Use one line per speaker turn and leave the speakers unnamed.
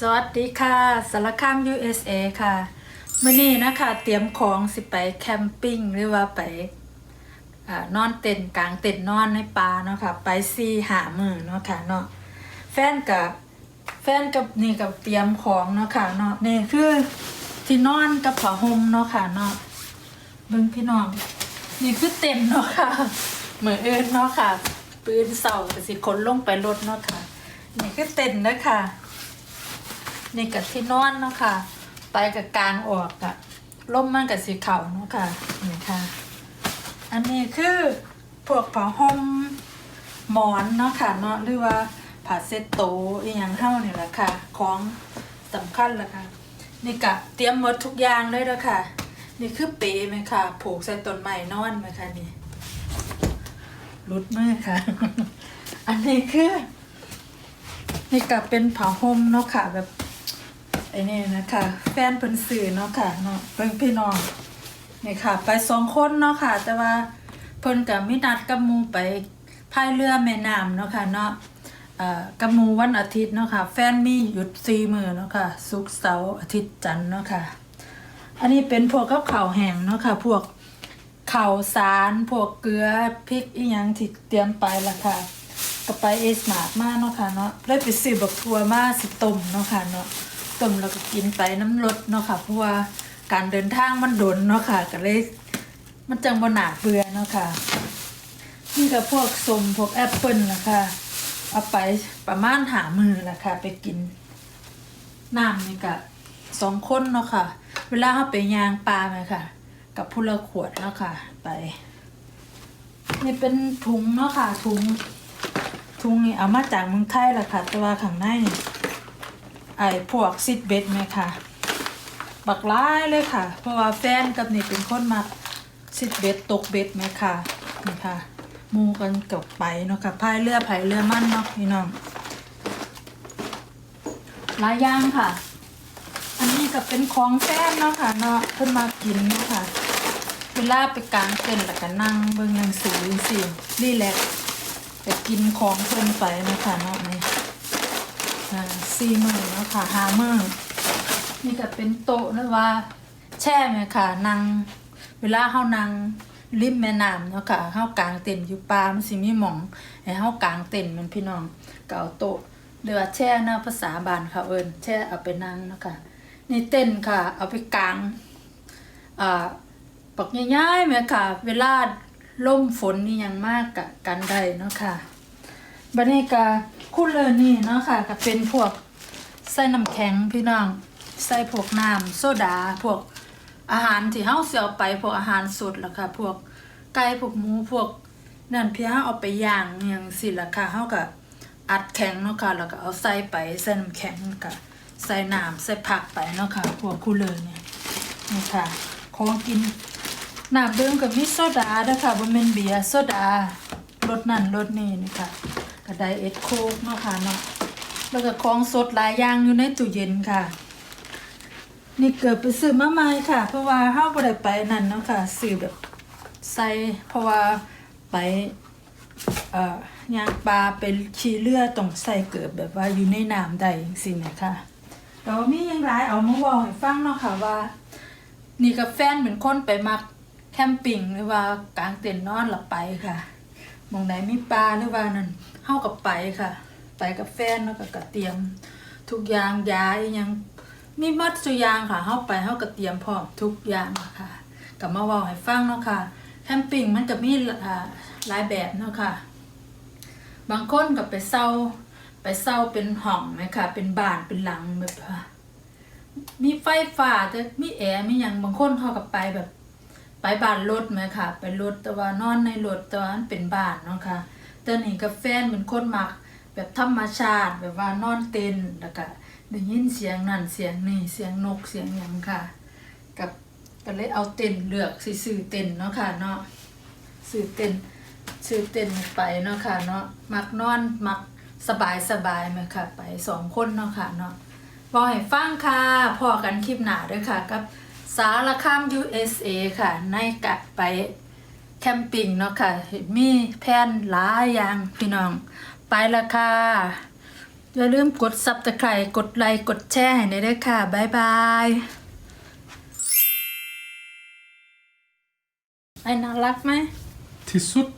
สวัสดีค่ะสารคาม USA ค่ะมื่อนี้นะคะเตรียมของสิไปแคมปิ้งหรือว่าไปอนอนเต็นท์กลางเต็นท์นอนในป่าเนาะค่ะไปซีหามือเนาะค่ะเนาะแฟนกับแฟนกับนี่กับเตรียมของเนาะค่ะเนาะนี่คือที่นอนกับผ้าห่มเนาะค่ะเนาะเบิ่งพี่น้องนี่คือเต็นท์เนาะค่ะเหมือนเอินเนาะค่ะ ปืนเสาก็สิขนลงไปรถเนาะค่ะนี่คือเต็นท์นะคะ นี่กับที่นอนเนาะค่ะ ไปกับกลางออกอะล่มมันกับสีเขาเนาะค่ะนี่ค่ะ อันนี้คือพวกผ้าห่มหมอนเนาะค่ะเนาะหรือว่าผ้าเซ็ตโตอีหยังเท่านี่แหละค่ะ ของสำคัญละค่ะ นี่กะเตรียมหมดทุกอย่างเลยล้วค่ะ นี่คือเปไหมค่ะ ผูกใส่ต้นไม้นอนไหมคะนี่รุดมือค่ะ อันนี้คือ นี่ก็เป็นผ้าห่มเนาะค่ะแบบ อ้นี่นะคะ แฟนเพิ่นสื่อเนาะค่ะเนาะเพิ่นพี่น้องนี่ค่ะ ไปสองคนเนาะค่ะ แต่ว่าเพิ่นกับมินัดกับมูไปพายเรือแม่น้ำเนาะค่ะเนาะเอ่อกับมูวันอาทิตย์เนาะค่ะ แฟนมีหยุดสี่มือเนาะค่ะศุกร์เสาร์อาทิตย์จันทร์เนาะค่ะ อันนี้เป็นพวกกับข้าวแห้งเนาะค่ะ พวกข้าวสารพวกเกลือพริกอีหยังที่เตรียมไปละค่ะก็ไปเอสมาร์ทมาเนาะค่ะเนาะเลยไปซื้อบักทัวมาสิต้มเนาะค่ะเนาะ ต้มแล้วก็กินไปน้ำรสเนาะค่ะเพราะว่าการเดินทางมันโดนเนาะค่ะ ก็เลยมันจังบ่หนาเบื่อเนาะค่ะนี่ก็พวกส้มพวกแอปเปิลนะคะเอาไปประมาณหามือละค่ะไปกินน้ำนี่ก็สองคนเนาะค่ะ เวลาเขาไปยางปลาไหมค่ะ กับผู้ละขวดเนาะค่ะ ไป นี่เป็นถุงเนาะค่ะถุงทุงนี่เอามาจากเมืองไทยแหละค่ะแต่ว่าข้างในนี่ ไอ้พวกซิดเบ็ดไหมค่ะ บักร้ายเลยค่ะ เพราะว่าแฟนกับนี่เป็นคนมาซิดเบ็ดตกเบ็ดไหมค่ะนี่ค่ะมูกันกับไปเนาะค่ะพายเรือพายเรือมั่นเนาะพี่น้องหลายอย่างค่ะ อันนี้ก็เป็นของแฟนเนาะค่ะเนาะเพิ่นมากินเนาะค่ะเวลาไปกลางเต็นท์แล้วก็นั่งเบิ่งหนังสือสิรีแลกซ์จะกินของเพิ่นไปนะคะเนาะนี่ อ่าสี่มือเนาะค่ะห้ามือนี่ก็เป็นโต๊ะนะว่า แช่ไหมค่ะนั่งเวลาเฮานั่งริมแม่น้ำเนาะค่ะเฮากลางเต็นอยู่ป่ามันสิมีหมองให้เฮากลางเต็นมันพี่น้องก็เอาโต๊ะหรือว่าแช่นะภาษาบ้านเขาเอิ้นแช่เอาไปนั่งเนาะค่ะนี่เต็นค่ะ เอาไปกลางอ่าปักง่ายๆไหมค่ะ เวลาล่มฝนนี่ยังมากกะกันได้เนาะค่ะ บันนี้กาคูลเลอร์นี่เนาะค่ะก็เป็นพวกใส่น้ำแข็งพี่น้อง ใส่พวกน้ำโซดา พวกอาหารที่เฮาเสิเอาไปพวกอาหารสดล่ะค่ะ พวกไก่พวกหมูพวกนั่นเพียงเอาไปย่างอย่างสิล่ะค่ะเฮาก็อัดแข็งเนาะค่ะแล้วก็เอาใส่ไปใส่น้ำแข็งก็ใส่น้ำใส่ผักไปเนาะค่ะพวกคูลเลอร์เนี่ยนี่ค่ะของกินน้ำดื่มกับมีโซดาด้อค่ะบ่แม่นเบียร์โซดารสนั่นรสนี่นี่ค่ะ ก็ไดเอทโคกเนาะค่ะเนาะแล้วก็ของสดหลายอย่างอยู่ในตู้เย็นค่ะ นี่เกิดไปซื้อมาใหม่ค่ะ เพราะว่าเฮาบ่ได้ไปนั่นเนาะค่ะซื้อแบบใส่เพราะว่าไปเอ่อย่างปลาไปขี่เรือต้องใส่เกิดแบบว่าอยู่ในน้ำได้จังซี่นะคะแต่ว่ามียังหลายเอามาเว้าให้ฟังเนาะค่ะว่า นี่กับแฟนเหมือนคนไปมักแคมปิ้งหรือว่ากลางเต็นท์นอนหลับไปค่ะ มองไหนมีปลาหรือว่านั่นเฮากับไปค่ะ ไปกับแฟนแล้วก็กระเตรียม ทุกอย่างยาอหยังมีมัดสุยางค่ะเฮาไปเฮาก็เตรียมพร้อมทุกอย่างค่ะก็มาว้าให้ฟังเนาะค่ะแคมปิ้งมันก็มีหลายแบบเนาะค่ะ บางคนก็ไปเซาไปเซาเป็นห้องไหมค่ะ เป็นบ้านเป็นหลังแบบมีไฟฟ้าแต่มีแอร์มีหยังบางคนเขากับไปแบบ ไปบ้านรถไหมค่ะ ไปรถแต่ว่านอนในรถแต่ว่ามันเป็นบ้านเนาะค่ะแต่นี่กับแฟนเป็นคนมัก แบบธรรมชาติแบบว่านอนเต็นแล้วก็ได้ยินเสียงนั่นเสียงนี่เสียงนกเสียงหยังค่ะ กับก็เลยเอาเต็นเลือกสิซื้อเต็นเนาะค่ะเนาะซื้อเต็นซื้อเต็นไปเนาะค่ะเนาะมักนอนมักสบายสบายไหมค่ะ ไปสองคนเนาะค่ะเนาะบอให้ฟังค่ะพอกันคลิปหนาด้วยค่ะกับ สารคาม USA ค่ะในกะไปแคมปิ้งเนาะค่ะ มีแผนหลายอย่างพี่น้อง ไปละค่ะ อย่าลืมกดซับตะไคร่กดไลค์กดแชร์ให้ได้ด้วยค่ะ บ๊ายบายไอ้น่ารักไหม
Till sutt